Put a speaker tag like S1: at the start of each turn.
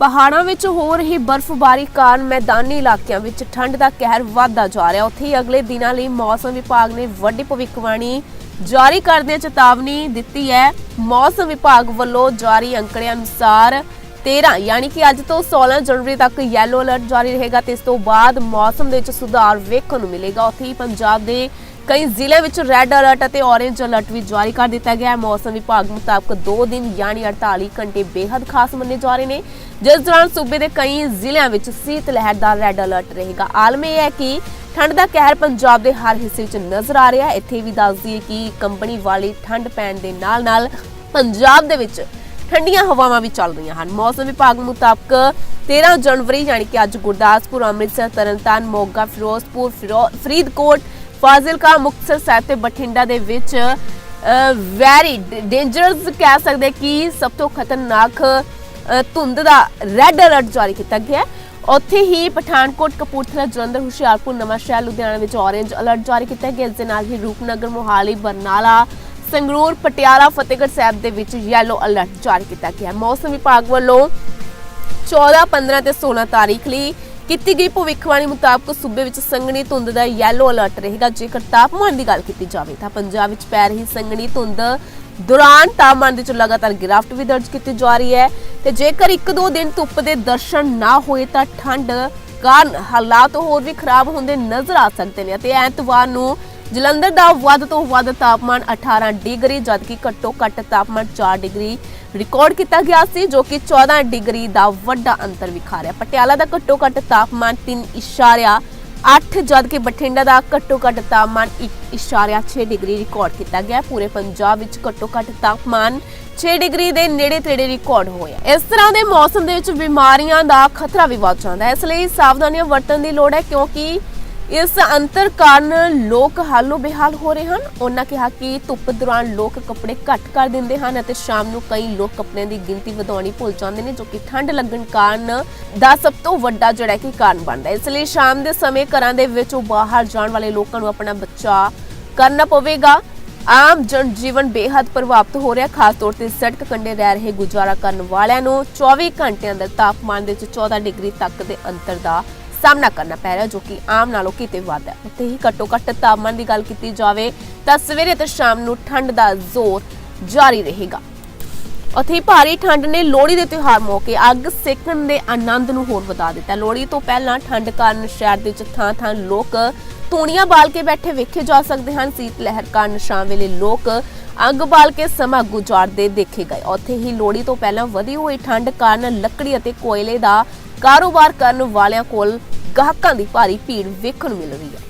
S1: ਪਹਾੜਾਂ ਵਿੱਚ ਹੋ ਰਹੀ ਬਰਫ਼ਬਾਰੀ ਕਾਰਨ ਮੈਦਾਨੀ ਇਲਾਕਿਆਂ ਵਿੱਚ ਠੰਡ ਦਾ ਕਹਿਰ ਵਧਦਾ ਜਾ ਰਿਹਾ। ਉੱਥੇ ਹੀ ਅਗਲੇ ਦਿਨਾਂ ਲਈ ਮੌਸਮ ਵਿਭਾਗ ਨੇ ਵੱਡੀ ਭਵਿੱਖਬਾਣੀ ਜਾਰੀ ਕਰਦਿਆਂ ਚੇਤਾਵਨੀ ਦਿੱਤੀ ਹੈ। ਮੌਸਮ ਵਿਭਾਗ ਵੱਲੋਂ ਜਾਰੀ ਅੰਕੜਿਆਂ ਅਨੁਸਾਰ 13 ਯਾਨੀ ਕਿ ਅੱਜ ਤੋਂ 16 ਜਨਵਰੀ ਤੱਕ ਯੈਲੋ ਅਲਰਟ ਜਾਰੀ ਰਹੇਗਾ ਤੇ ਇਸ ਤੋਂ ਬਾਅਦ ਮੌਸਮ ਦੇ ਵਿੱਚ ਸੁਧਾਰ ਵੇਖਣ ਨੂੰ ਮਿਲੇਗਾ। ਉੱਥੇ ਹੀ ਪੰਜਾਬ ਦੇ ਕਈ ਜ਼ਿਲ੍ਹਿਆਂ ਵਿੱਚ ਰੈੱਡ ਅਲਰਟ ਅਤੇ ਔਰੇਂਜ ਅਲਰਟ ਵੀ ਜਾਰੀ ਕਰ ਦਿੱਤਾ ਗਿਆ ਹੈ। ਮੌਸਮ ਵਿਭਾਗ ਮੁਤਾਬਕ 2 ਦਿਨ ਯਾਨੀ 48 ਘੰਟੇ ਬੇहद ਖਾਸ ਮੰਨੇ ਜਾ ਰਹੇ ਨੇ। ਜਿਸ ਦੌਰਾਨ ਸੂਬੇ ਦੇ ਕਈ ਜ਼ਿਲ੍ਹਿਆਂ ਵਿੱਚ ਸੀਤ ਲਹਿਰ ਦਾ ਰੈੱਡ ਅਲਰਟ ਰਹੇਗਾ। ਆਲਮ ਇਹ ਹੈ ਕਿ ਠੰਡ ਦਾ ਕਹਿਰ ਪੰਜਾਬ ਦੇ ਹਰ ਹਿੱਸੇ ਵਿੱਚ ਨਜ਼ਰ ਆ ਰਿਹਾ ਹੈ। ਇੱਥੇ ਵੀ ਦੱਸ ਦਈਏ ਕਿ ਕੰਪਨੀ ਵਾਲੀ ਠੰਡ ਪੈਣ ਦੇ ਨਾਲ-ਨਾਲ ਪੰਜਾਬ ਦੇ ਵਿੱਚ ਠੰਡੀਆਂ ਹਵਾਵਾਂ ਵੀ ਚੱਲ ਰਹੀਆਂ ਹਨ। ਮੌਸਮ ਵਿਭਾਗ ਮੁਤਾਬਕ 13 ਜਨਵਰੀ ਯਾਨੀ ਕਿ ਅੱਜ ਗੁਰਦਾਸਪੁਰ, ਅੰਮ੍ਰਿਤਸਰ, ਤਰਨਤਾਰਨ, ਮੋਗਾ, ਫਿਰੋਜ਼ਪੁਰ, ਫਿਰੋ- ਫਰੀਦਕੋਟ ਫਾਜ਼ਿਲਕਾ ਮੁਕਤਸਰ ਸਾਹਿਬ ਤੇ ਬਠਿੰਡਾ ਦੇ ਵਿੱਚ ਵੈਰੀ ਡੇਂਜਰਸ ਕਹਿ ਸਕਦੇ ਕਿ ਸਭ ਤੋਂ ਖਤਰਨਾਕ ਧੁੰਦ ਦਾ ਰੈੱਡ ਅਲਰਟ ਜਾਰੀ ਕੀਤਾ ਗਿਆ ਹੈ। ਉੱਥੇ ਹੀ ਪਠਾਨਕੋਟ ਕਪੂਰਥਲਾ, ਜਲੰਧਰ, ਹੁਸ਼ਿਆਰਪੁਰ ਨਵਾਂਸ਼ਹਿਰ ਲੁਧਿਆਣਾ ਵਿੱਚ ਔਰੇਂਜ ਅਲਰਟ ਜਾਰੀ ਕੀਤਾ ਗਿਆ ਇਸ ਦੇ ਨਾਲ ਹੀ ਰੂਪਨਗਰ, ਮੋਹਾਲੀ, ਬਰਨਾਲਾ, ਸੰਗਰੂਰ, ਪਟਿਆਲਾ, ਫਤਿਹਗੜ੍ਹ ਸਾਹਿਬ ਦੇ ਵਿੱਚ ਯੈਲੋ ਅਲਰਟ ਜਾਰੀ ਕੀਤਾ ਗਿਆ ਮੌਸਮ ਵਿਭਾਗ ਵੱਲੋਂ 14 15 ਤੇ 16 ਤਾਰੀਖ ਲਈ ਕੀਤੀ ਗਈ ਭਵਿੱਖਬਾਣੀ ਮੁਤਾਬਕ ਸੂਬੇ ਵਿੱਚ ਸੰਘਣੀ ਧੁੰਦ ਦਾ ਯੈਲੋ ਅਲਰਟ ਰਹੇਗਾ। ਜੇਕਰ ਤਾਪਮਾਨ ਦੀ ਗੱਲ ਕੀਤੀ ਜਾਵੇ ਤਾਂ ਪੰਜਾਬ ਵਿੱਚ ਪੈ ਰਹੀ ਸੰਘਣੀ ਧੁੰਦ ਦੌਰਾਨ ਤਾਪਮਾਨ ਦੇ ਵਿੱਚ ਲਗਾਤਾਰ ਗਿਰਾਵਟ ਵੀ ਦਰਜ ਕੀਤੀ ਜਾ ਰਹੀ ਹੈ ਤੇ ਜੇਕਰ ਇੱਕ ਦੋ ਦਿਨ ਧੁੱਪ ਦੇ ਦਰਸ਼ਨ ਨਾ ਹੋਏ ਤਾਂ ਠੰਡ ਕਾਰਨ ਹਾਲਾਤ ਹੋਰ ਵੀ ਖਰਾਬ ਹੁੰਦੇ ਨਜ਼ਰ ਆ ਸਕਦੇ ਨੇ ਤੇ ਐਤਵਾਰ ਨੂੰ ਜਲੰਧਰ ਦਾ ਵੱਧ ਤੋਂ ਵੱਧ ਤਾਪਮਾਨ 18 ਡਿਗਰੀ, ਜਦਕਿ ਘੱਟੋ ਘੱਟ ਤਾਪਮਾਨ 4 ਡਿਗਰੀ ਰਿਕਾਰਡ ਕੀਤਾ ਗਿਆ ਸੀ, ਜੋ ਕਿ 14 ਡਿਗਰੀ ਦਾ ਵੱਡਾ ਅੰਤਰ ਵਿਖਾ ਰਿਹਾ। ਪਟਿਆਲਾ ਦਾ ਘੱਟੋ ਘੱਟ ਤਾਪਮਾਨ 3.8 ਜਦਕਿ ਬਠਿੰਡਾ ਦਾ ਘੱਟੋ ਘੱਟ ਤਾਪਮਾਨ 1.6 ਡਿਗਰੀ ਰਿਕਾਰਡ ਕੀਤਾ ਗਿਆ। ਪੂਰੇ ਪੰਜਾਬ ਵਿੱਚ ਘੱਟੋ ਘੱਟ ਤਾਪਮਾਨ 6 ਡਿਗਰੀ ਦੇ ਨੇੜੇ ਤੇੜੇ ਰਿਕਾਰਡ ਹੋਇਆ ਇਸ ਤਰ੍ਹਾਂ ਦੇ ਮੌਸਮ ਦੇ ਵਿੱਚ ਬਿਮਾਰੀਆਂ ਦਾ ਖਤਰਾ ਵੀ ਵੱਧ ਜਾਂਦਾ ਹੈ। ਇਸ ਲਈ ਸਾਵਧਾਨੀਆਂ ਵਰਤਣ ਦੀ ਲੋੜ ਹੈ, ਕਿਉਂਕਿ ਇਸ ਅੰਤਰ ਕਾਰਨ ਲੋਕ ਹਾਲੋ ਬੇਹਾਲ ਹੋ ਰਹੇ ਹਨ। ਉਹਨਾਂ ਕਿਹਾ ਕਿ ਧੁੱਪ ਦੌਰਾਨ ਲੋਕ ਕੱਪੜੇ ਘੱਟ ਕਰ ਦਿੰਦੇ ਹਨ ਅਤੇ ਸ਼ਾਮ ਨੂੰ ਕਈ ਲੋਕ ਕੱਪੜਿਆਂ ਦੀ ਗਿਣਤੀ ਵਧਾਉਣੀ ਭੁੱਲ ਜਾਂਦੇ ਨੇ, ਜੋ ਕਿ ਠੰਡ ਲੱਗਣ ਕਾਰਨ ਦਾ ਸਭ ਤੋਂ ਵੱਡਾ ਜਿਹੜਾ ਕਿ ਕਾਰਨ ਬਣਦਾ ਹੈ। ਇਸ ਲਈ ਸ਼ਾਮ ਦੇ ਸਮੇਂ ਘਰਾਂ ਦੇ ਵਿੱਚੋਂ ਬਾਹਰ ਜਾਣ ਵਾਲੇ ਲੋਕਾਂ ਨੂੰ ਆਪਣਾ ਬਚਾਅ ਕਰਨਾ ਪਵੇਗਾ। ਆਮ ਜਨ ਜੀਵਨ ਬੇਹੱਦ ਪ੍ਰਭਾਵਿਤ ਹੋ ਰਿਹਾ ਖਾਸ ਤੌਰ ਤੇ ਸੜਕ ਕੰਢੇ ਰਹਿ ਰਹੇ ਗੁਜ਼ਾਰਾ ਕਰਨ ਵਾਲਿਆਂ ਨੂੰ 24 ਘੰਟਿਆਂ ਦੇ ਤਾਪਮਾਨ ਦੇ ਵਿੱਚ 14 ਡਿਗਰੀ ਤੱਕ ਦੇ ਅੰਤਰ ਦਾ ਸਾਹਮਣਾ ਕਰਨਾ ਪੈ ਰਿਹਾ ਜੋ ਕਿ ਆਮ ਨਾਲੋਂ ਕਿਤੇ ਵੱਧ ਹੈ। ਉੱਥੇ ਹੀ ਘੱਟੋ ਘੱਟ ਤਾਪਮਾਨ ਦੀ ਗੱਲ ਕੀਤੀ ਜਾਵੇ ਤਾਂ ਸਵੇਰੇ ਤੇ ਸ਼ਾਮ ਨੂੰ ਠੰਡ ਦਾ ਜ਼ੋਰ ਜਾਰੀ ਰਹੇਗਾ। ਉੱਥੇ ਭਾਰੀ ਠੰਡ ਨੇ ਲੋਹੜੀ ਦੇ ਤਿਉਹਾਰ ਮੌਕੇ ਅੱਗ ਸੇਕਣ ਦੇ ਆਨੰਦ ਨੂੰ ਹੋਰ ਵਧਾ ਦਿੱਤਾ। ਲੋਹੜੀ ਤੋਂ ਪਹਿਲਾਂ ਠੰਡ ਕਾਰਨ ਸ਼ਹਿਰ ਦੇ ਵਿੱਚ ਥਾਂ ਥਾਂ ਲੋਕ ਤੂਣੀਆਂ ਬਾਲ ਕੇ ਬੈਠੇ ਵੇਖੇ ਜਾ ਸਕਦੇ ਹਨ। ਸੀਤ ਲਹਿਰ ਕਾਰਨ ਸ਼ਾਮ ਵੇਲੇ ਲੋਕ ਅੱਗ ਬਾਲ ਕੇ ਸਮਾਂ ਗੁਜ਼ਾਰਦੇ ਦੇਖੇ ਗਏ। ਉੱਥੇ ਹੀ ਲੋਹੜੀ ਤੋਂ ਪਹਿਲਾਂ ਵਧੀ ਹੋਈ ਠੰਡ ਕਾਰਨ ਲੱਕੜੀ ਅਤੇ ਕੋਇਲੇ ਦਾ ਕਾਰੋਬਾਰ ਕਰਨ ਵਾਲਿਆਂ ਕੋਲ ਗਾਹਕਾਂ ਦੀ ਭਾਰੀ ਭੀੜ ਵੇਖਣ ਨੂੰ ਮਿਲ ਰਹੀ ਹੈ।